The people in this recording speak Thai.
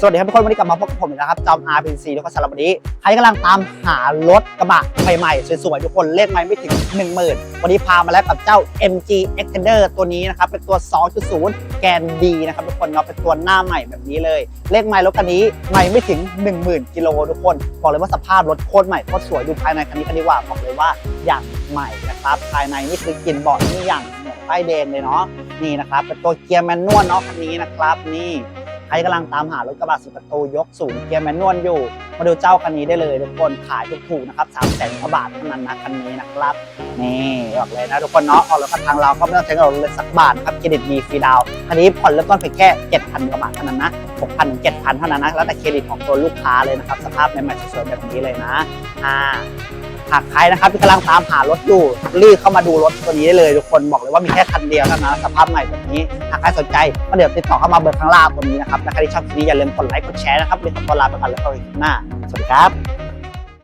สวัสดีครับทุกคนวันนี้กลับมาพบกับผมอีกแล้วครับจอม RPC ทุกคนสำหรับวันนี้ใครกำลังตามหารถกระบะใหม่ๆสวยๆทุกคนเลขไม่ไม่ถึง 10,000 วันนี้พามาแล้วกับเจ้า MG Extender ตัวนี้นะครับเป็นตัว 2.0 แกนดีนะครับทุกคนเนาะเป็นตัวหน้าใหม่แบบนี้เลย เลขไม่รถคันนี้ไม่ไม่ถึง 10,000 กิโลทุกคนบอกเลยว่าสภาพรถโคตรใหม่โคตรสวยดูภายในคันนี้กันดีกว่าบอกเลยว่าอย่างใหม่นะครับภายในนี่คือกลิ่นเบาะนี่อย่างเหมือนป้ายแดงเลยเนาะนี่นะครับเป็นตัวเกียร์แมนนวลเนาะคันนี้นะครับนี่ ใครกำลังตามหารถกระบะสิบประตูยกสูงเกียร์แมนนวลอยู่ มาดูเจ้าคันนี้ได้เลยทุกคนขายถูกๆนะครับสามแสนกว่าบาทเท่านั้นนะคันนี้นะครับนี่บอกเลยนะทุกคนเนาะออกรถกับทางเราก็ไม่ต้องใช้เงินเลยสักบาทครับเครดิตมีฟรีดาวน์คันนี้ผ่อนเริ่มต้นเพียงแค่7,000กว่าบาทเท่านั้นนะ6,000ถึง7,000เท่านั้นนะแล้วแต่เครดิตของตัวลูกค้าเลยนะครับสภาพใหม่ๆสวยๆแบบนี้เลยนะอ่าหากใครนะครับที่กำลังตามหารถอยู่รีบเข้ามาดูรถตัวนี้ได้เลยทุกคนบอกเลยว่ามีแค่คันเดียวเท่านั้นสภาพใหม่แบบนี้หากใครสนใจก็เดี๋ยวติดต่อเข้ามาเบอร์ข้างล่างตรงนี้นะครับและใครที่ชอบคลิปนี้อย่าลืมกดไลค์กดแชร์นะครับเรียนขอตัวลาไปก่อนแล้วพบกันคลิปหน้าสวัสดีครับ